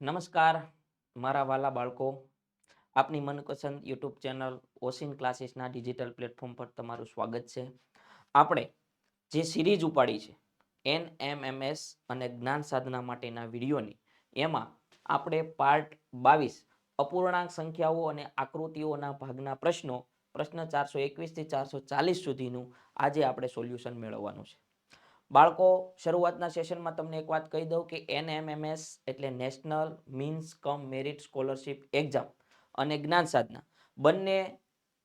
નમસ્કાર, મારા વાલા બાળકો. આપની મનપસંદ યુટ્યુબ ચેનલ ઓસિન ક્લાસીસના ડિજિટલ પ્લેટફોર્મ પર તમારું સ્વાગત છે. આપણે જે સિરીઝ ઉપાડી છે એન એમ એમ એસ અને જ્ઞાન સાધના માટેના વિડીયોની, એમાં આપણે પાર્ટ બાવીસ, અપૂર્ણાંક સંખ્યાઓ અને આકૃતિઓના ભાગના પ્રશ્નો, પ્રશ્ન ચારસો એકવીસથી ચારસો ચાલીસ સુધીનું આજે આપણે સોલ્યુશન મેળવવાનું છે. બાળકો, શરૂઆતના સેશનમાં તમને એક વાત કહી દઉં કે એનએમએમએસ એટલે national means cum merit scholarship exam અને જ્ઞાન સાધના. બંને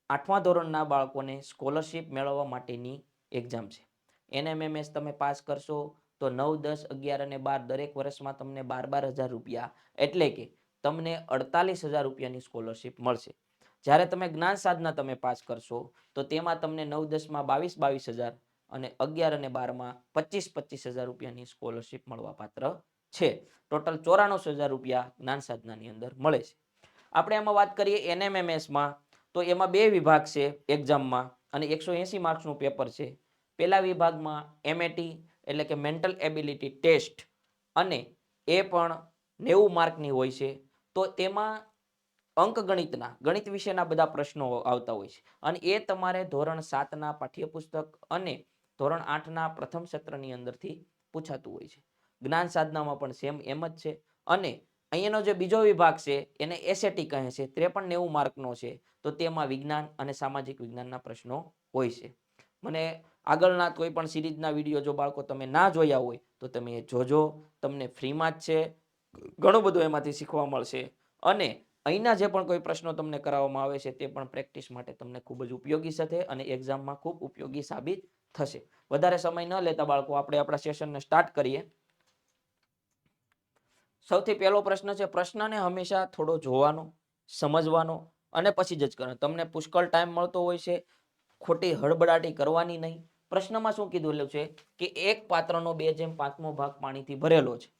આઠમા ધોરણના બાળકોને સ્કોલરશિપ મેળવવા માટેની એક્ઝામ છે. એનએમએમએસ તમે પાસ કરશો તો નવ, દસ, અગિયાર અને બાર દરેક વર્ષમાં તમને બાર બાર હજાર રૂપિયા એટલે કે તમને અડતાલીસ હજાર રૂપિયાની સ્કોલરશિપ મળશે. જ્યારે તમે જ્ઞાન સાધના તમે પાસ કરશો તો તેમાં તમને નવ, દસમાં બાવીસ બાવીસ હજાર અને અગિયાર અને બારમાં પચીસ પચીસ હજાર રૂપિયાની સ્કોલરશીપ મળવા પાત્ર છે. ટોટલ ચોરાણું હજાર રૂપિયા જ્ઞાન સાધનાની અંદર મળે છે. આપણે એમાં વાત કરીએ એનએમએમએસમાં તો એમાં બે વિભાગ છે એક્ઝામમાં અને એકસો એંસી માર્ક્સનું પેપર છે. પહેલા વિભાગમાં એમએટી એટલે કે મેન્ટલ એબિલિટી ટેસ્ટ અને એ પણ નેવું માર્કની હોય છે. તો તેમાં અંકગણિતના ગણિત વિશેના બધા પ્રશ્નો આવતા હોય છે. અને એ તમારે ધોરણ સાતના પાઠ્યપુસ્તક અને ધોરણ આઠના પ્રથમ સત્રની અંદરથી પૂછાતું હોય છે. જ્ઞાન સાધનામાં પણ સેમ એમ જ છે. અને અહીંયાનો જે બીજો વિભાગ છે, એને એસએટી કહે છે. ત્રેપન નેવું માર્કનો છે. તો તેમાં વિજ્ઞાન અને સામાજિક વિજ્ઞાનના પ્રશ્નો હોય છે. મને આગળના કોઈ પણ સિરીઝના વીડિયો જો બાળકો તમે ના જોયા હોય, તો તમે એ જોજો. તમને ફ્રીમાં જ છે. ઘણું બધું એમાંથી શીખવા મળશે. અને અહીંના જે પણ કોઈ પ્રશ્નો તમને કરાવવામાં આવે છે, તે પણ પ્રેક્ટિસ માટે તમને ખૂબ જ ઉપયોગી થશે અને એક્ઝામમાં ખૂબ ઉપયોગી સાબિત થશે. વધારે સમય ન લેતા બાળકો, આપણે આપણા સેશનને સ્ટાર્ટ કરીએ. સૌથી પહેલો પ્રશ્ન છે, પ્રશ્નને હંમેશા થોડો જોવાનો, સમજવાનો અને પછી જજ કરવાનો. તમને પુષ્કળ ટાઈમ મળતો હોય છે, ખોટી હળબડાટી કરવાની નહીં. પ્રશ્નમાં શું કીધું છે કે એક પાત્રનો બે જેમ પાંચમો ભાગ પાણીથી ભરેલો છે.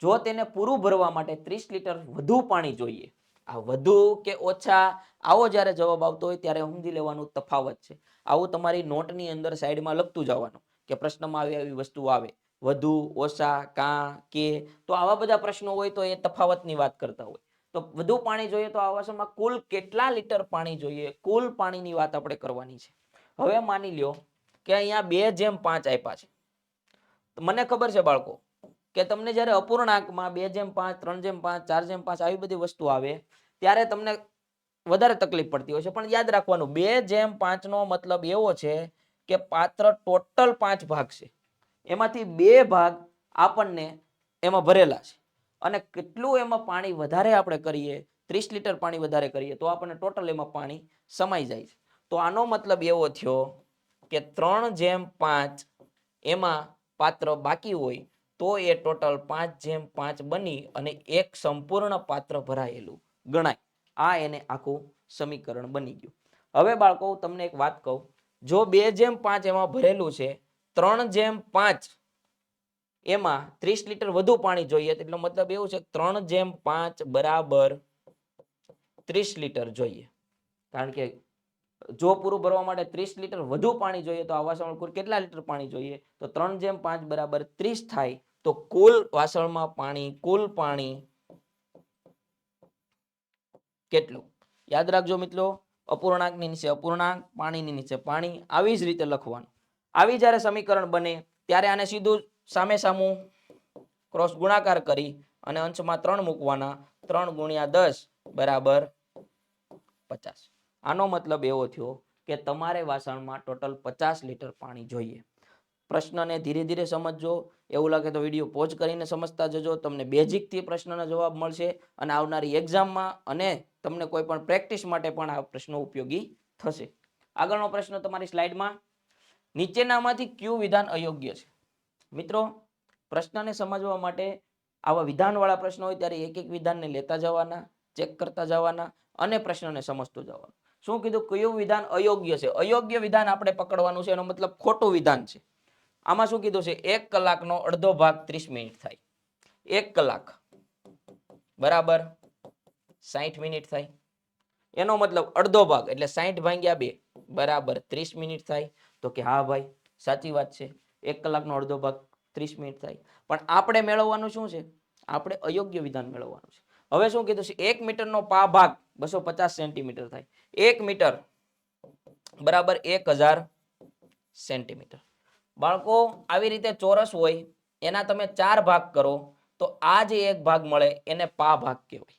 જો તેને પૂરું ભરવા માટે ત્રીસ લીટર વધુ પાણી જોઈએ આ વધુ કે ઓછા, આવો જ્યારે જવાબ આવતો હોય ત્યારે સમજી લેવાનું તફાવત છે. આવું તમારી નોટની અંદર સાઈડમાં લખતું જવાનું કે પ્રશ્નમાં આવી આવી વસ્તુ આવે. વધુ, ઓછા, કાં, કે, તો આવા બધા પ્રશ્નો હોય તો એ તફાવતની વાત કરતા હોય. તો વધુ પાણી જોઈએ તો આવા સમયમાં કુલ કેટલા લીટર પાણી જોઈએ? કુલ પાણીની વાત આપણે કરવાની છે. હવે માની લ્યો કે અહીંયા બે જેમ પાંચ આપ્યા છે. મને ખબર છે બાળકો કે તમને જ્યારે અપૂર્ણાંકમાં બે જેમ પાંચ, ત્રણ જેમ પાંચ, ચાર જેમ પાંચ આવી બધી વસ્તુ આવે, ત્યારે તમને વધારે તકલીફ પડતી હોય છે. પણ યાદ રાખવાનું, બે જેમ પાંચનો મતલબ એવો છે કે પાત્ર ટોટલ પાંચ ભાગ છે. એમાંથી બે ભાગ આપણને એમાં ભરેલા છે. અને કેટલું એમાં પાણી વધારે આપણે કરીએ, ત્રીસ લીટર પાણી વધારે કરીએ, તો આપણને ટોટલ એમાં પાણી સમાઈ જાય છે. તો આનો મતલબ એવો થયો કે ત્રણ જેમ પાંચ એમાં પાત્ર બાકી હોય તો એ ટોટલ પાંચ જેમ પાંચ બની અને એક સંપૂર્ણ પાત્ર ભરાયેલું. ગણાય. આ એને આખું સમીકરણ બની ગયું. હવે બાળકો, હું તમને એક વાત કહું. જો બે જેમ પાંચ એમાં ભરેલું છે, ત્રણ જેમ પાંચ એમાં ત્રીસ લીટર વધુ પાણી જોઈએ એટલો મતલબ એવું છે, ત્રણ જેમ પાંચ બરાબર ત્રીસ લીટર જોઈએ. કારણ કે જો પૂરું ભરવા માટે ત્રીસ લીટર વધુ પાણી જોઈએ તો આ વાસણ કુલ કેટલા લીટર પાણી જોઈએ? તો ત્રણ જેમ પાંચ બરાબર ત્રીસ થાય. તો કુલ વાસણમાં પાણી, કુલ પાણી કેટલું? યાદ રાખજો મિત્રો, અપૂર્ણાંકની નીચે અપૂર્ણાંક, પાણીની નીચે પાણી, આવી જ રીતે લખવાનું. આવી જ્યારે સમીકરણ બને, ત્યારે આને સીધું સામે સામું ક્રોસ ગુણાકાર કરી અને અંશમાં ત્રણ મૂકવાના, ત્રણ ગુણ્યા દસ બરાબર પચાસ. આનો મતલબ એવો થયો કે તમારે વાસણમાં ટોટલ પચાસ લીટર પાણી જોઈએ. પ્રશ્નને ધીરે ધીરે સમજજો. એવું લાગે તો વીડિયો પોઝ કરીને સમજતા જજો. તમને બેઝિકથી પ્રશ્નનો જવાબ મળશે અને આવનારી એક્ઝામમાં અને તમને કોઈ પણ પ્રેક્ટિસ માટે પણ આ પ્રશ્નો ઉપયોગી થશે. આગળનો પ્રશ્ન તમારી સ્લાઇડમાં. નીચેનામાંથી કયું વિધાન અયોગ્ય છે? મિત્રો, પ્રશ્નને સમજવા માટે આવા વિધાનવાળા પ્રશ્નો હોય ત્યારે એક એક વિધાનને લેતા જવાના, ચેક કરતા જવાના અને પ્રશ્નને સમજતું જવાનું. શું કીધું? કયું વિધાન અયોગ્ય છે? અયોગ્ય વિધાન આપણે પકડવાનું છે. એનો મતલબ ખોટું વિધાન છે. આમાં શું કીધું છે? એક કલાકનો અડધો ભાગ ત્રીસ મિનિટ થાય. એક કલાક. બરાબર? સાઠ મિનિટ થાય. એનો મતલબ અડધો ભાગ એટલે સાઠ ભાગ્યા બે. બરાબર? ત્રીસ મિનિટ થાય. તો કે હા ભાઈ, સાચી વાત છે. એક કલાકનો અડધો ભાગ ત્રીસ મિનિટ થાય. પણ આપણે મેળવવાનું શું છે? આપણે અયોગ્ય વિધાન મેળવવાનું છે. હવે શું કીધું છે? એક મીટરનો પા ભાગ બસો પચાસ સેન્ટીમીટર થાય. એક મીટર. બરાબર? એક હજાર સેન્ટીમીટર. બાળકો, આવી રીતે ચોરસ હોય, એના તમે ચાર ભાગ કરો, તો આ જે એક ભાગ મળે, એને પા ભાગ કહેવાય.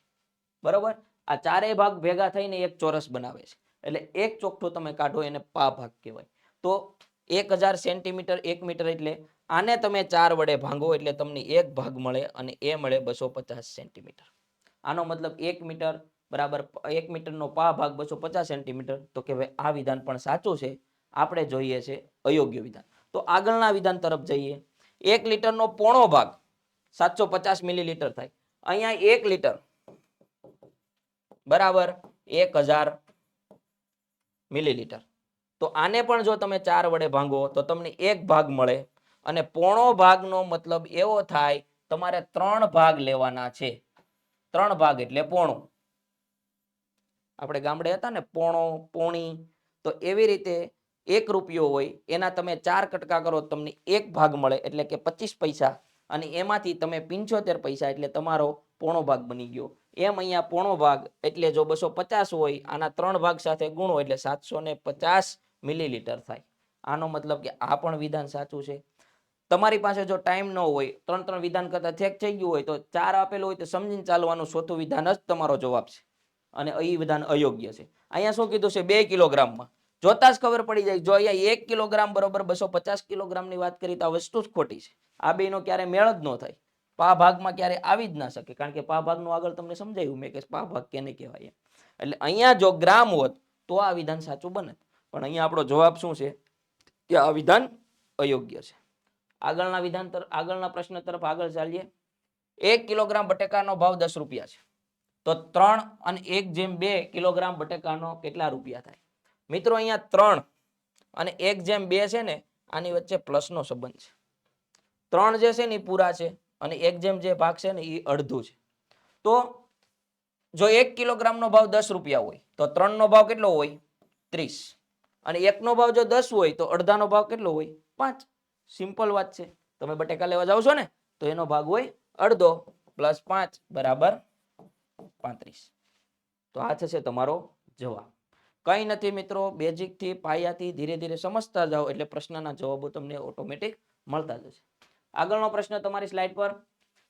બરાબર? આ ચારેય ભાગ ભેગા થઈને એક ચોરસ બનાવે છે. એટલે એક ચોખ્ઠો તમે કાઢો, એને પા ભાગ કહેવાય. તો એક હજાર સેન્ટીમીટર, એક મીટર એટલે આને તમે ચાર વડે ભાંગો, એટલે તમને એક ભાગ મળે અને એ મળે બસો પચાસ સેન્ટીમીટર. આનો મતલબ એક મીટર બરાબર એક મીટરનો પા ભાગ બસો પચાસ સેન્ટીમીટર. તો કે ભાઈ આ વિધાન પણ સાચું છે. આપણે જોઈએ છે અયોગ્ય વિધાન. તો આગળના વિધાન તરફ જઈએ. એક લીટરનો પોણો ભાગ સાતસો પચાસ મિલીલીટર થાય. અહીંયા એક લીટર. બરાબર એક હજાર મિલીલીટર. તો આને પણ જો તમે ચાર વડે ભાંગો તો તમને એક ભાગ મળે અને પોણો ભાગનો મતલબ એવો થાય, તમારે ત્રણ ભાગ લેવાના છે. ત્રણ ભાગ એટલે પોણું. આપણે ગામડે હતા ને, પોણો, પોણી, તો એવી રીતે એક રૂપિયો હોય, એના તમે ચાર કટકા કરો, તમને એક ભાગ મળે, એટલે કે પચીસ પૈસા. અને એમાંથી તમે પંચોતેર પૈસા, એટલે તમારો પોણો ભાગ બની ગયો. એમ અહીંયા પોણો ભાગ, એટલે જો બસો પચાસ હોય, આના ત્રણ ભાગ સાથે ગુણો, એટલે સાતસો ને પચાસ મિલીલીટર થાય. આનો મતલબ કે આ પણ વિધાન સાચું છે. તમારી પાસે જો ટાઈમ ન હોય, ત્રણ ત્રણ વિધાન કરતા થેક થઈ ગયું હોય, તો ચાર આપેલું હોય, તો સમજીને ચાલવાનું ચોથું વિધાન જ તમારો જવાબ છે. અને અહીં વિધાન અયોગ્ય છે. અહીંયા શું કીધું છે? બે કિલોગ્રામમાં. જોતા જ ખબર પડી જાય. જો અહીંયા એક કિલોગ્રામ બરોબર બસો પચાસ કિલોગ્રામની વાત કરી તો આ વસ્તુ જ ખોટી છે. આ બેનો ક્યારે મેળ જ ન થાય. પા ભાગમાં ક્યારે આવી જ ના શકે. કારણ કે પા ભાગનું આગળ તમને સમજાયું મેં કે પા ભાગ કેને કહેવાય એટલે અહીંયા જો ગ્રામ હોત તો આ વિધાન સાચું બને. પણ અહીંયા આપણો જવાબ શું છે? કે આ વિધાન અયોગ્ય છે. આગળના વિધાન તરફ આગળના પ્રશ્ન તરફ આગળ ચાલીએ. એક કિલોગ્રામ બટેકાનો ભાવ દસ રૂપિયા છે. તો ત્રણ અને એક જેમ બે કિલોગ્રામ બટેકાનો કેટલા રૂપિયા થાય? મિત્રો, અહીંયા ત્રણ અને એક જેમ બે છે ને, આની વચ્ચે પ્લસનો સંબંધ છે. ત્રણ જે છે ને એ પૂરા છે અને એક જેમ જે ભાગ છે ને એ અડધું છે. તો જો એક કિલોગ્રામનો ભાવ દસ રૂપિયા હોય, તો ત્રણનો ભાવ કેટલો હોય? ત્રીસ. અને એકનો ભાવ જો દસ હોય, તો અડધાનો ભાવ કેટલો હોય? પાંચ. સિમ્પલ વાત છે. તમે બટેકા લેવા જાઓ છો ને, તો એનો ભાગ હોય અડધો પ્લસ પાંચ બરાબર પાંત્રીસ. તો આ થશે તમારો જવાબ. કંઈ નથી મિત્રો બેઝિકથી પાયાથી ધીરે ધીરે સમજતા જાઓ એટલે પ્રશ્નના જવાબો તમને ઓટોમેટિક મળતા જશે. આગળનો પ્રશ્ન તમારી સ્લાઇડ પર.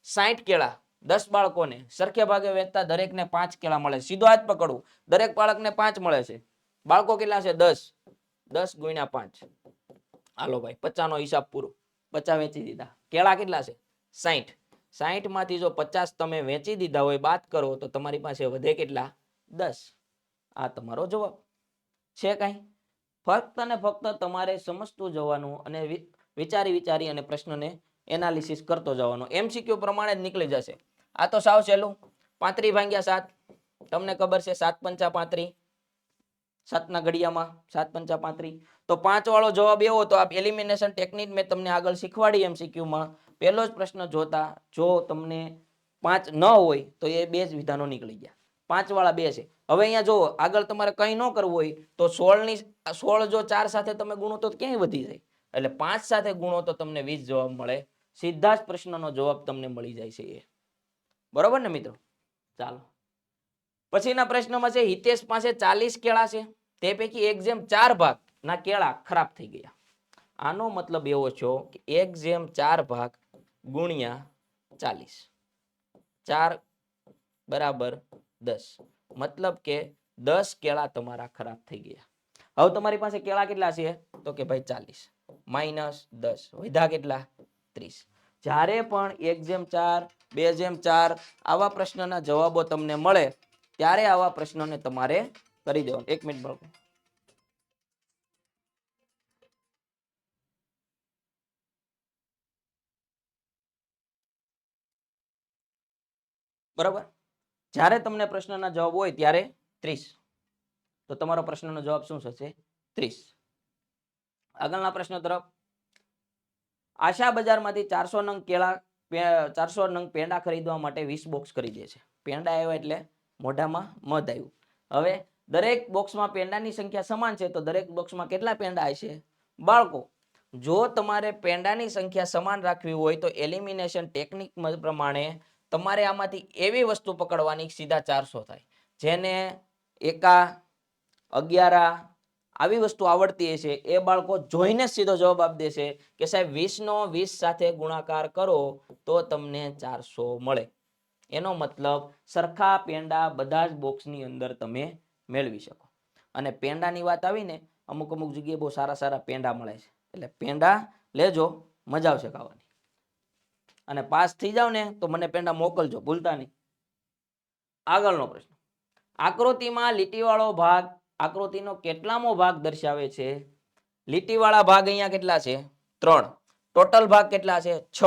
સાઠ કેળા, દસ બાળકોને સરખે ભાગે વેચતા દરેકને પાંચ કેળા મળે. સીધો હાથ પકડવું, દરેક બાળકને પાંચ મળે છે. બાળકો કેટલા છે? દસ. દસ ગુણ્યા પાંચ. હાલો ભાઈ, પચાસનો હિસાબ પૂરો. પચાસ વેચી દીધા. કેળા કેટલા છે? સાઠ સાઠમાંથી જો પચાસ તમે વેચી દીધા હોય બાદ કરો, તો તમારી પાસે વધે કેટલા? દસ. આ તમારો જવાબ. છે કાંઈ? ફક્ત ને ફક્ત તમારે સમજતું જવાનું અને વિચારી વિચારી અને પ્રશ્નને એનાલિસિસ કરતો જવાનો. એમસીક્યુ પ્રમાણે જ નીકળી જશે. આ તો સાવ સહેલું. પાંત્રી ભાંગ્યા સાત. તમને ખબર છે સાત પંચા પાંત્રી? સાતના ઘડિયામાં સાત પંચા પાંત્રી. તો પાંચ વાળો જવાબ એવો, તો આ એલિમિનેશન ટેકનિક મેં તમને આગળ શીખવાડી એમસીક્યુમાં. પહેલો જ પ્રશ્ન જોતા જો તમને પાંચ ન હોય, તો એ બે જ વિધાનો નીકળી ગયા. પાંચ વાળા બે છે. હવે અહીંયા જો આગળ તમારે કંઈ ન કરવું હોય તો સોળની સોળ જો ચાર સાથે તમે ગુણો તો ક્યાંય વધી જાય. એટલે પાંચ સાથે ગુણો તો તમને વીસ જવાબ મળે. સીધા જ પ્રશ્નનો જવાબ તમને મળી જાય છે એ. બરોબર ને મિત્રો? ચાલો. પછીના પ્રશ્નમાં છે, હિતેશ પાસે ચાલીસ કેળા છે. તે પૈકી એક જેમ ચાર ભાગ, ના કેળા ખરાબ થઈ ગયા. આનો મતલબ એવો છો કે એક જેમ ચાર ભાગ ગુણ્યા ચાલીસ. ચાર બરાબર દસ. મતલબ કે દસ કેળા તમારા ખરાબ થઈ ગયા. હવે તમારી પાસે કેળા કેટલા છે? તો કે ભાઈ ચાલીસ. માઇનસ દસ. વધા કેટલા? ત્રીસ. જ્યારે પણ એક જેમ ચાર, બે જેમ ચાર આવા પ્રશ્નના જવાબો તમને મળે, ત્યારે આવા પ્રશ્નોને તમારે કરી દેવાનું. એક મિનિટ બાળકો. બરાબર? જ્યારે તમને પ્રશ્નના જવાબ હોય ત્યારે ત્રીસ. તો તમારો પ્રશ્નનો જવાબ શું થશે? ત્રીસ. આગળના પ્રશ્ન તરફ. આશા બજારમાંથી ચારસો નંગ કેળા ચારસો નંગ પેંડા ખરીદવા માટે વીસ બોક્સ ખરીદે છે. પેંડા આવ્યા એટલે મોઢામાં મધ આવ્યું. હવે દરેક બોક્સમાં પેંડાની સંખ્યા સમાન છે, તો દરેક બોક્સમાં કેટલા પેંડા હશે? બાળકો, જો તમારે પેંડાની સંખ્યા સમાન રાખવી હોય તો એલિમિનેશન ટેકનિક પ્રમાણે તમારે આમાંથી એવી વસ્તુ પકડવાની સીધા ચારસો થાય. જેને એકા, અગિયારા આવી વસ્તુ આવડતી હશે, એ બાળકો જોઈને સીધો જવાબ આપી દેશે કે સાહેબ વીસનો વીસ સાથે ગુણાકાર કરો તો તમને ચારસો મળે. એનો મતલબ સરખા પેંડા બધા જ બોક્સની અંદર તમે મેળવી શકો. અને પેંડાની વાત આવીને અમુક અમુક જગ્યાએ બહુ સારા સારા પેંડા મળે છે. એટલે પેંડા લેજો, મજા આવશે ખાવાની. અને પાસ થઈ જાવ ને તો મને પેંડા મોકલજો, ભૂલતા નહીં. આગળનો પ્રશ્ન. આકૃતિમાં લીટીવાળો ભાગ આકૃતિનો કેટલામો ભાગ દર્શાવે છે? લીટીવાળા ભાગ અહીંયા કેટલા છે? ત્રણ. ટોટલ ભાગ કેટલા છે? છ.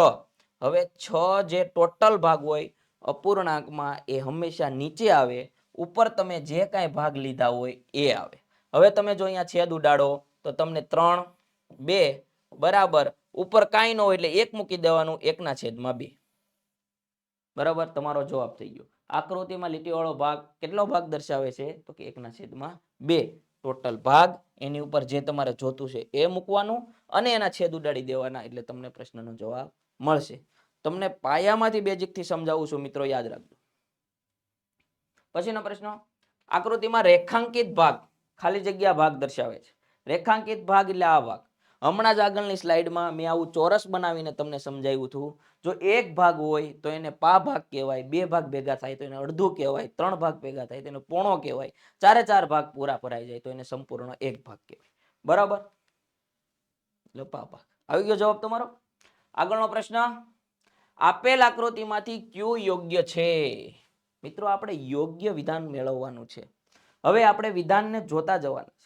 હવે છ જે ટોટલ ભાગ હોય, અપૂર્ણાંકમાં એ હંમેશા નીચે આવે, ઉપર તમે જે કાંઈ ભાગ લીધા હોય એ આવે. હવે તમે જો અહીંયા છેદ ઉડાડો તો તમને ત્રણ, બે બરાબર ઉપર કાંઈ ન હોય એટલે એક મૂકી દેવાનું, એકના છેદમાં બે. બરાબર? તમારો જવાબ થઈ ગયો. આકૃતિમાં લીટીવાળો ભાગ કેટલો ભાગ દર્શાવે છે? તો કે એકના છેદમાં બે. ટોટલ ભાગ, એની ઉપર જે તમારે જોતું છે એ મૂકવાનું અને એના છેદ ઉડાડી દેવાના એટલે તમને પ્રશ્નનો જવાબ મળશે. તમને પાયામાંથી બેઝિકથી સમજાવું છું, મિત્રો, યાદ રાખજો. પછીનો પ્રશ્ન, આકૃતિમાં રેખાંકિત ભાગ ખાલી જગ્યા ભાગ દર્શાવે છે. રેખાંકિત ભાગ એટલે આ ભાગ. હમણાં જ આગળની સ્લાઇડમાં મેં આવું ચોરસ બનાવીને તમને સમજાવ્યું હતું. જો એક ભાગ હોય તો એને પા ભાગ કહેવાય, બે ભાગ ભેગા થાય તો એને અડધું કહેવાય, ત્રણ ભાગ ભેગા થાય તો એને પોણો કહેવાય, ચારે ચાર ભાગ પૂરા ભરાઈ જાય તો એને સંપૂર્ણ એક ભાગ કહેવાય. બરાબર? એટલે પા ભાગ. આવી ગયો જવાબ તમારો? આગળનો પ્રશ્ન, આપેલ આકૃતિમાંથી કયું યોગ્ય છે? મિત્રો, આપણે યોગ્ય વિધાન મેળવવાનું છે. હવે આપણે વિધાનને જોતા જવાના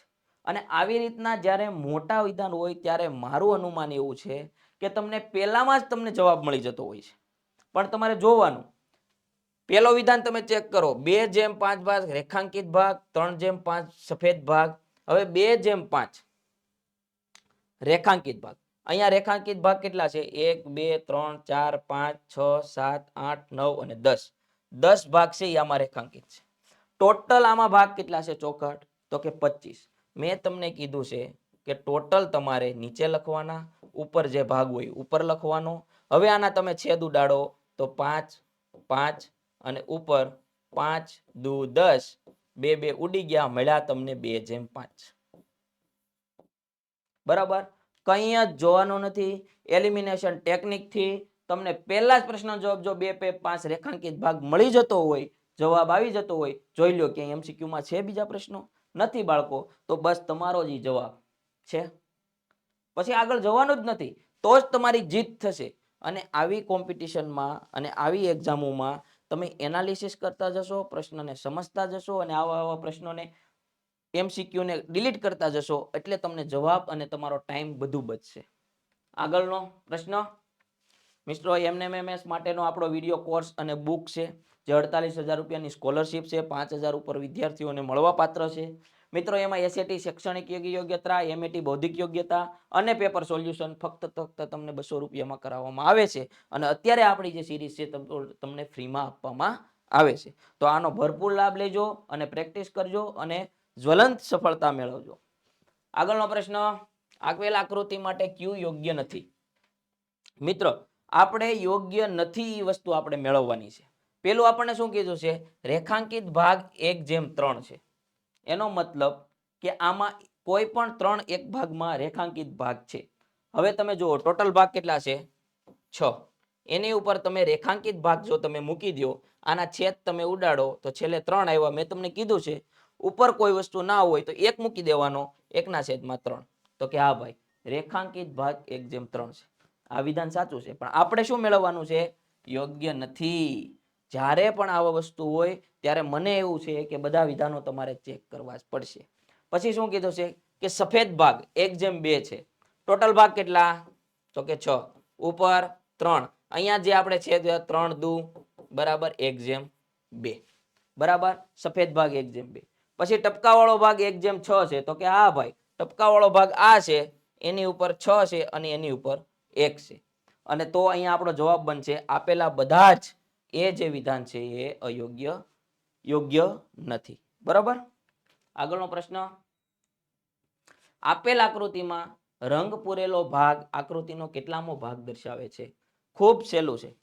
અને આવી રીતના જ્યારે મોટા વિધાન હોય ત્યારે મારું અનુમાન એવું છે કે તમને પહેલામાં જ તમને જવાબ મળી જતો હોય છે. પણ તમારે જોવાનું, પહેલો વિધાન તમે ચેક કરો, બે જેમ પાંચ ભાગ, રેખાંકિત ભાગ, ત્રણ જેમ પાંચ, સફેદ ભાગ, હવે બે જેમ પાંચ, રેખાંકિત ભાગ. અહીંયા રેખાંકિત ભાગ કેટલા છે? એક, બે, ત્રણ, ચાર, પાંચ, છ, સાત, આઠ, નવ અને દસ. દસ ભાગ છે એ આમાં રેખાંકિત છે. ટોટલ આમાં ભાગ કેટલા છે? ચોખટ તો કે પચીસ. મેં તમને કીધું છે કે ટોટલ તમારે નીચે લખવાના, ઉપર જે ભાગ હોય ઉપર લખવાનો. હવે આના તમે છેદ ઉડાડો તો પાંચ પાંચ અને ઉપર પાંચ, દુ, દસ, બે બે ઉડી ગયા, મળ્યા તમને બે જેમ પાંચ. બરાબર? કંઈ જ જોવાનું નથી. એલિમિનેશન ટેકનિકથી તમને પહેલા જ પ્રશ્ન જવાબ જો બે પે પાંચ રેખાંકિત ભાગ મળી જતો હોય, જવાબ આવી જતો હોય, જોઈ લો કે એમસીક્યુમાં છે બીજા પ્રશ્નો? નથી બાળકો, તો બસ તમારો જ જવાબ છે. પછી આગળ જવાનું જ નથી, તો જ તમારી જીત થશે. અને આવી કોમ્પિટિશનમાં અને આવી એક્ઝામોમાં તમે એનાલિસિસ કરતા જશો, પ્રશ્નને સમજતા જશો અને આવા આવા પ્રશ્નોને એમસીક્યુને ડિલીટ કરતા જશો, એટલે તમને જવાબ અને તમારો ટાઈમ બધું બચશે. આગળનો પ્રશ્ન, મિત્રો એમએસ માટેનો આપણો વીડિયો કોર્સ અને બુક છે. જે અડતાલીસ હજાર રૂપિયાની સ્કોલરશિપ છે, પાંચ હજાર ઉપર વિદ્યાર્થીઓને મળવાપાત્ર છે. મિત્રો, એમાં એસએટી શૈક્ષણિક યોગ્ય યોગ્યતા એમએટી બૌદ્ધિક યોગ્યતા અને પેપર સોલ્યુશન ફક્ત ફક્ત તમને બસો રૂપિયામાં કરાવવામાં આવે છે. અને અત્યારે આપણી જે સિરીઝ છે તમને ફ્રીમાં આપવામાં આવે છે. તો આનો ભરપૂર લાભ લેજો અને પ્રેક્ટિસ કરજો અને જ્વલંત સફળતા મેળવજો. આગળનો પ્રશ્ન, આપેલ આકૃતિ માટે ક્યુ યોગ્ય નથી. મિત્રો, આપણે યોગ્ય નથી એ વસ્તુ આપણે મેળવવાની છે. પેલું આપણને શું કીધું છે? રેખાંકિત ભાગ એક જેમ ત્રણ છે. એનો મતલબ કે આમાં કોઈ પણ ત્રણ એક ભાગમાં રેખાંકિત ભાગ છે. હવે તમે જુઓ, ટોટલ ભાગ કેટલા છે? છ. એની ઉપર તમે રેખાંકિત ભાગ જો તમે મૂકી દો આના છેદ તમે ઉડાડો, તો છેલ્લે ત્રણ આવ્યા. મેં તમને કીધું છે, ઉપર કોઈ વસ્તુ ના હોય તો એક મૂકી દેવાનો, એકના છેદમાં ત્રણ. તો કે હા ભાઈ, રેખાંકિત ભાગ એક જેમ ત્રણ છે. આ વિધાન સાચું છે. પણ આપણે શું મેળવવાનું છે? યોગ્ય નથી. જ્યારે પણ આવા વસ્તુ હોય, ત્યારે મને એવું છે કે બધા વિધાનો તમારે ચેક કરવા પડશે. પછી શું કીધું છે કે સફેદ ભાગ એક જેમ બે છે. ટોટલ ભાગ કેટલા? તો કે છ. ઉપર ત્રણ. અહીંયા જે આપણે છે ત્રણ દુ, બરાબર એક જેમ બે. બરાબર? સફેદ ભાગ એક જેમ બે. પછી ટપકાવાળો ભાગ એક જેમ છ છે. તો કે આ ભાઈ, ટપકાવાળો ભાગ આ છે, એની ઉપર છ છે અને એની ઉપર એક છે. અને તો અહીંયા આપણો જવાબ બનશે આપેલા બધા જ એ જે વિધાન છે એ અયોગ્ય, યોગ્ય નથી. બરાબર? આગળનો પ્રશ્ન. આપેલ આકૃતિમાં રંગ પૂરેલો ભાગ આકૃતિનો કેટલામો ભાગ દર્શાવે છે? ખૂબ સહેલું છે.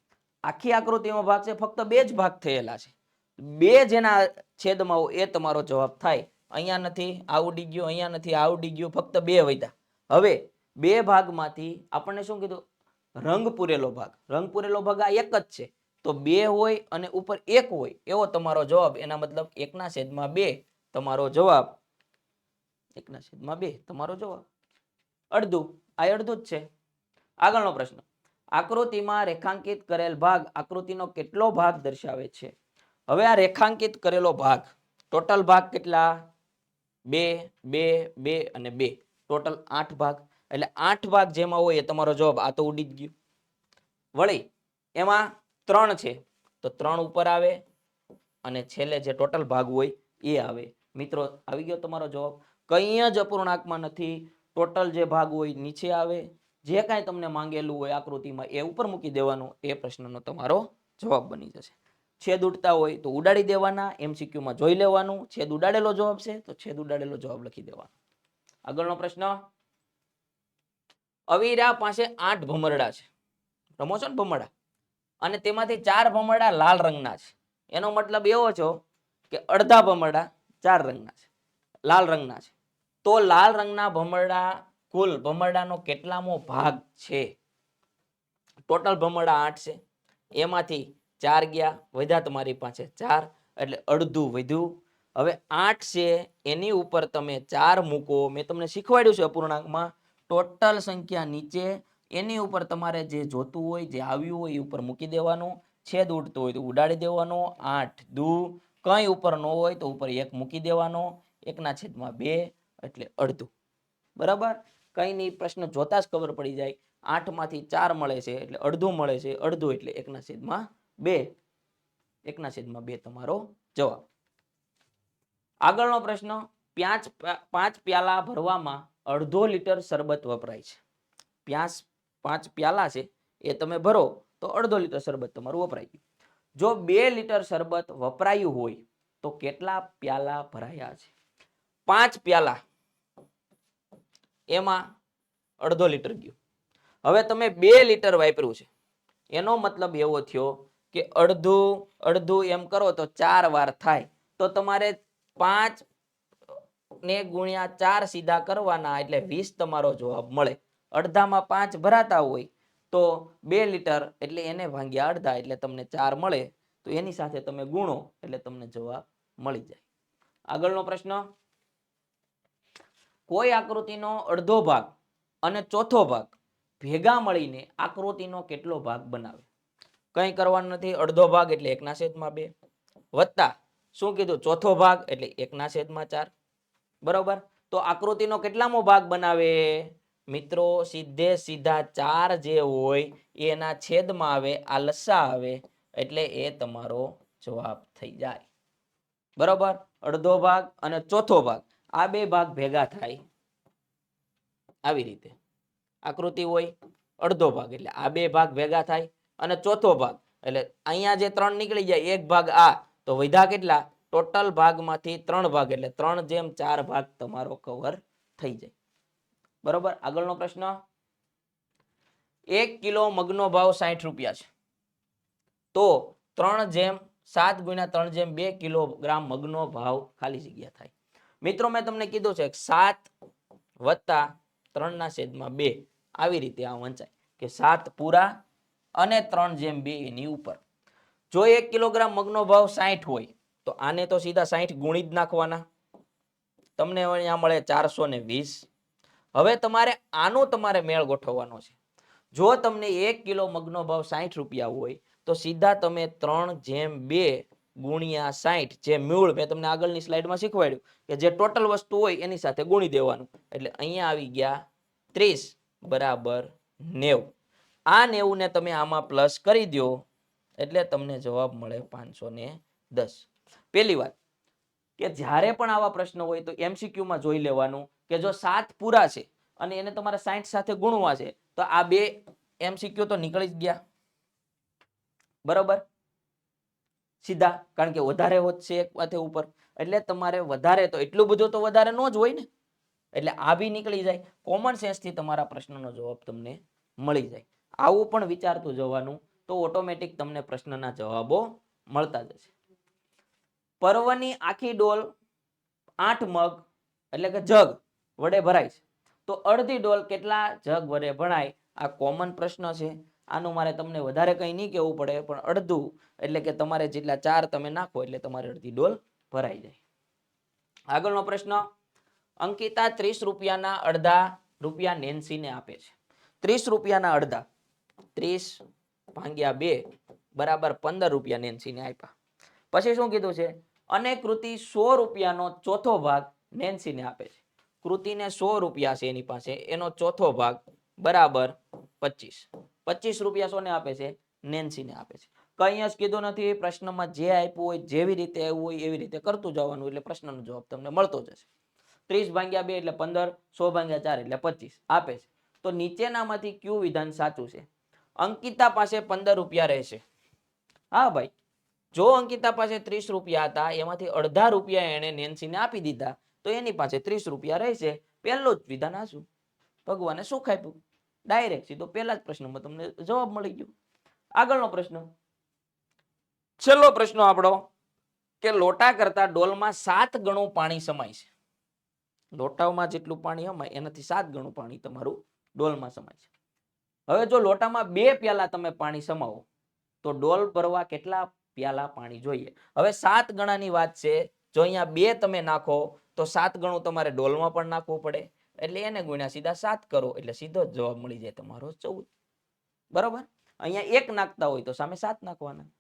આખી આકૃતિનો ભાગ છે, ફક્ત બે જ ભાગ થયેલા છે. બે જેના છેદમાં હોય એ તમારો જવાબ થાય. અહીંયા નથી આવું ઉડી ગયું, અહીંયા નથી આવું ઉડી ગયું, ફક્ત બે વધ્યા હવે બે ભાગમાંથી આપણને શું કીધું? રંગ પૂરેલો ભાગ. રંગ પૂરેલો ભાગ આ એક જ છે. તો બે હોય અને ઉપર એક હોય. એવો તમારો જવાબ. એના મતલબ એકના છેદમાં બે તમારો જવાબ. એકના છેદમાં બે તમારો જવાબ. અડધું. આ અડધું જ છે. આગળનો પ્રશ્ન. આકૃતિમાં રેખાંકિત કરેલ ભાગ આકૃતિનો કેટલો ભાગ દર્શાવે છે? હવે આ રેખાંકિત કરેલો ભાગ. ટોટલ ભાગ કેટલા? બે બે બે અને બે. ટોટલ આઠ ભાગ. એટલે આઠ ભાગ જેમાં હોય એ તમારો જવાબ. આ તો ઉડી જ ગયું. વળી, એમાં ત્રણ છે. તો ત્રણ ઉપર આવે અને છેલ્લે જે ટોટલ ભાગ હોય એ આવે. મિત્રો, આવી ગયો તમારો જવાબ. કંઈ જ અપૂર્ણાંકમાં નથી. ટોટલ જે ભાગ હોય નીચે આવે. જે કાંઈ તમને માંગેલું હોય આકૃતિમાં એ ઉપર મૂકી દેવાનું. એ પ્રશ્નનો તમારો જવાબ બની જશે. છેદ ઉડતા હોય તો ઉડાડી દેવાના. એમસીક્યુમાં જોઈ લેવાનું. છેદ ઉડાડેલો જવાબ છે તો છેદ ઉડાડેલો જવાબ લખી દેવાનો. આગળનો પ્રશ્ન. અવીરા પાસે આઠ ભમરડા છે. રમો છો ને ભમરડા? અને તેમાંથી ચાર ભમરડા લાલ રંગના છે. એનો મતલબ એવો છો કે અડધા ભમરડા ચાર રંગના છે. લાલ રંગના છે. તો લાલ રંગના ભમરડા કુલ ભમરડાનો કેટલામો ભાગ છે? ટોટલ ભમરડા આઠ છે. એમાંથી ચાર ગયા, વધ્યા તમારી પાસે ચાર, એટલે અડધું વધ્યું. હવે આઠ છે, એની ઉપર તમે ચાર મૂકો. મેં તમને શીખવાડ્યું છે અપૂર્ણાંકમાં. ટોટલ સંખ્યા નીચે એની ઉપર તમારે જે જોતું હોય, જે આવ્યું હોય, એ ઉપર મૂકી દેવાનું. છેદ ઉડતો હોય તો ઉડાડી દેવાનો. આઠ, દુ, કંઈ ઉપર ન હોય તો ઉપર એક મૂકી દેવાનો. એકના છેદમાં બે, એટલે અડધું. બરાબર? કંઈ નહીં પ્રશ્ન જોતા જ ખબર પડી જાય. આઠમાંથી ચાર મળે છે એટલે અડધું મળે છે. અડધું એટલે એકના છેદમાં બે. એકના છેદમાં બે તમારો જવાબ. આગળનો પ્રશ્ન પાંચ પાંચ પ્યાલા ભરવામાં અડધો લીટર શરબત વપરાય છે. પ્યાસ પાંચ પ્યાલા છે, એ તમે ભરો, તો અડધો લીટર શરબત તમારું વપરાય ગયું. જો બે લીટર શરબત વપરાયું હોય, તો કેટલા પ્યાલા ભરાયા છે? પાંચ પ્યાલા. એમાં અડધો લીટર ગયું. હવે તમે બે લીટર વાપર્યું છે, એનો મતલબ એવો થયો કે અડધું અડધું એમ કરો તો ચાર વાર થાય, તો તમારે પાંચ ને ગુણ્યા ચાર સીધા કરવાના, એટલે વીસ તમારો જવાબ મળે. અડધામાં પાંચ ભરાતા હોય તો બે લીટર એટલે એને ભાંગ્યા અડધા એટલે તમને ચાર મળે. તો એની સાથે તમે ગુણો એટલે તમને જવાબ મળી જાય. આગળનો પ્રશ્ન. કોઈ આકૃતિનો અડધો ભાગ અને ચોથો ભાગ ભેગા મળીને આકૃતિનો કેટલો ભાગ બનાવે? કંઈ કરવાનું નથી. અડધો ભાગ એટલે એકના છેદમાં બે. વત્તા, શું કીધું? ચોથો ભાગ એટલે એકના છેદમાં ચાર. બરોબર? તો આકૃતિનો કેટલામો ભાગ બનાવે? મિત્રો, સીધે સીધા ચાર જે હોય, એના છેદમાં આવે આ લસા આવે, એટલે એ તમારો જવાબ થઈ જાય. બરોબર? અડધો ભાગ અને ચોથો ભાગ, આ બે ભાગ ભેગા થાય. આવી રીતે. આકૃતિ હોય, અડધો ભાગ, એટલે આ બે ભાગ ભેગા થાય અને ચોથો ભાગ, એટલે અહીંયા જે ત્રણ નીકળી જાય, એક ભાગ આ, તો વધા કેટલા? ટોટલ ભાગમાંથી ત્રણ ભાગ, એટલે ત્રણ જેમ ચાર ભાગ તમારો કવર થઈ જાય. બરોબર? આગળનો પ્રશ્ન. એક કિલો મગનો ભાવ સાઠ રૂપિયા છે. તો ત્રણ જેમ, સાત ગુણ્યા ત્રણ જેમ બે કિલોગ્રામ મગનો ભાવ ખાલી જગ્યા થાય. મિત્રો, મેં તમને કીધું છે સાત વત્તા ત્રણના છેદમાં બે. આવી રીતે આ વંચાય કે સાત પૂરા અને ત્રણ જેમ બે એની ઉપર. જો એક કિલોગ્રામ મગનો ભાવ સાઠ હોય, તો આને તો સીધા સાઠ ગુણી જ નાખવાના. તમને અહીંયા મળે ચારસો ને વીસ. હવે તમારે આનો તમારે મેળ ગોઠવવાનો છે. જો તમને એક કિલો મગનો ભાવ સાઠ રૂપિયા હોય, તો સીધા તમે ત્રણ જેમ બે ગુણ્યા સાઠ જે મૂળ મેં તમને આગળની સ્લાઇડમાં શીખવાડ્યું કે જે ટોટલ વસ્તુ હોય એની સાથે ગુણી દેવાનું. એટલે અહીંયા આવી ગયા ત્રીસ બરાબર નેવું. આ નેવુંને તમે આમાં પ્લસ કરી દો એટલે તમને જવાબ મળે પાંચસો ને દસ. પહેલી વાત, કે જ્યારે પણ આવા પ્રશ્ન હોય તો એમસીક્યુમાં જોઈ લેવાનું. કે જો સાત પૂરા છે અને એને તમારે સાઠ સાથે ગુણવા છે, તો આ બે એમસીક્યુ તો નીકળી જ ગયા. બરોબર? સીધા, કારણ કે વધારે હોત છે એક માથે ઉપર. એટલે તમારે વધારે તો એટલું બધું તો વધારે ન જ હોય ને. એટલે આ બી નીકળી જાય. કોમન સેન્સથી તમારા પ્રશ્નનો જવાબ તમને મળી જાય. આવું પણ વિચારતું જવાનું તો ઓટોમેટિક તમને પ્રશ્નના જવાબો મળતા જશે. પર્વની આખી ડોલ આઠ મગ, એટલે કે જગ વડે ભરાય છે. તો અડધી ડોલ કેટલા જગ વડે ભરાય આ કોમન પ્રશ્ન છે. આનું મારે તમને વધારે કંઈ નહીં કહેવું પડે, પણ અડધું એટલે કે તમારે જેટલા ચાર તમે નાખો એટલે તમારે અડધી ડોલ ભરાઈ જાય. આગળનો પ્રશ્ન, અંકિતા ત્રીસ રૂપિયાના અડધા રૂપિયા નેન્સીને આપે છે. ત્રીસ રૂપિયાના અડધા. ત્રીસ ભાંગ્યા બે બરાબર પંદર રૂપિયા નેન્સીને આપ્યા. પછી શું કીધું છે? અને કૃતિ સો રૂપિયાનો ચોથો ભાગ નેન્સીને આપે છે. કૃતિને સો રૂપિયા છે એની પાસે, એનો ચોથો ભાગ બરાબર પચીસ. પચીસ રૂપિયા સોને આપે છે? નેન્સીને આપે છે. કંઈ જ કીધું નથી પ્રશ્નમાં જે આપ્યું હોય, જેવી રીતે આવ્યું હોય, એવી રીતે કરતું જવાનું એટલે પ્રશ્નનો જવાબ તમને મળતો જશે. ત્રીસ ભાગ્યા બે એટલે પંદર, સો ભાગ્યા ચાર એટલે પચીસ આપે છે. તો નીચેનામાંથી કયું વિધાન સાચું છે? અંકિતા પાસે પંદર રૂપિયા રહેશે. હા ભાઈ, જો અંકિતા પાસે ત્રીસ રૂપિયા હતા, એમાંથી અડધા રૂપિયા એણે નેન્સીને આપી દીધા તો એની પાસે ત્રીસ રૂપિયા રહેશે. પહેલો જ વિધાન આશું ભગવાને સુખ આપ્યું. ડાયરેક્ટ સીધો પહેલા જ પ્રશ્નમાં તમને જવાબ મળી ગયો. આગળનો પ્રશ્ન. છેલ્લો પ્રશ્ન આપણો, કે લોટા કરતા ડોલમાં સાત ગણું પાણી સમાય છે. લોટામાં જેટલું પાણી સમાય, એનાથી સાત ગણું પાણી તમારું ડોલમાં સમાય છે. હવે જો લોટામાં બે પ્યાલા તમે પાણી સમાવો, તો ડોલ ભરવા કેટલા પ્યાલા પાણી જોઈએ? હવે સાત ગણાની વાત છે. જો અહીંયા બે તમે નાખો તો સાત ગણું તમારે ડોલમાં પણ નાખવું પડે. એટલે એને ગુણ્યા સીધા સાત કરો, એટલે સીધો જ જવાબ મળી જાય તમારો ચૌદ. બરોબર? અહીંયા એક નાખતા હોય તો સામે સાત નાખવાના.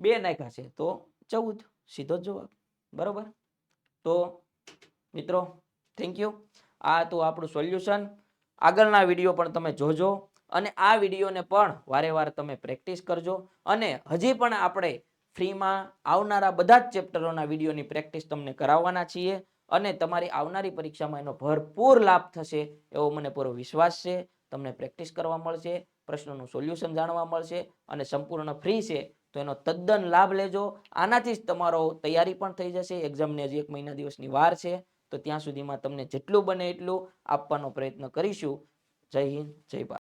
બે નાખ્યા છે તો ચૌદ, સીધો જવાબ. બરોબર? તો મિત્રો થેન્ક યુ આ તો આપણું સોલ્યુશન આગળના વીડિયો પણ તમે જોજો. અને આ વિડીયોને પણ વારે વાર તમે પ્રેક્ટિસ કરજો. અને હજી પણ આપણે ફ્રીમાં આવનારા બધા જ ચેપ્ટરોના વિડીયોની પ્રેક્ટિસ તમને કરાવવાના છીએ અને તમારી આવનારી પરીક્ષામાં એનો ભરપૂર લાભ થશે એવો મને પૂરો વિશ્વાસ છે. તમને પ્રેક્ટિસ કરવા મળશે, પ્રશ્નોનું સોલ્યુશન જાણવા મળશે અને સંપૂર્ણ ફ્રી છે તો એનો તદ્દન લાભ લેજો. આનાથી જ તમારો તૈયારી પણ થઈ જશે. એક્ઝામને હજી એક મહિના દિવસની વાર છે તો ત્યાં સુધીમાં તમને જેટલું બને એટલું આપવાનો પ્રયત્ન કરીશું. જય હિન્દ, જય ભારત.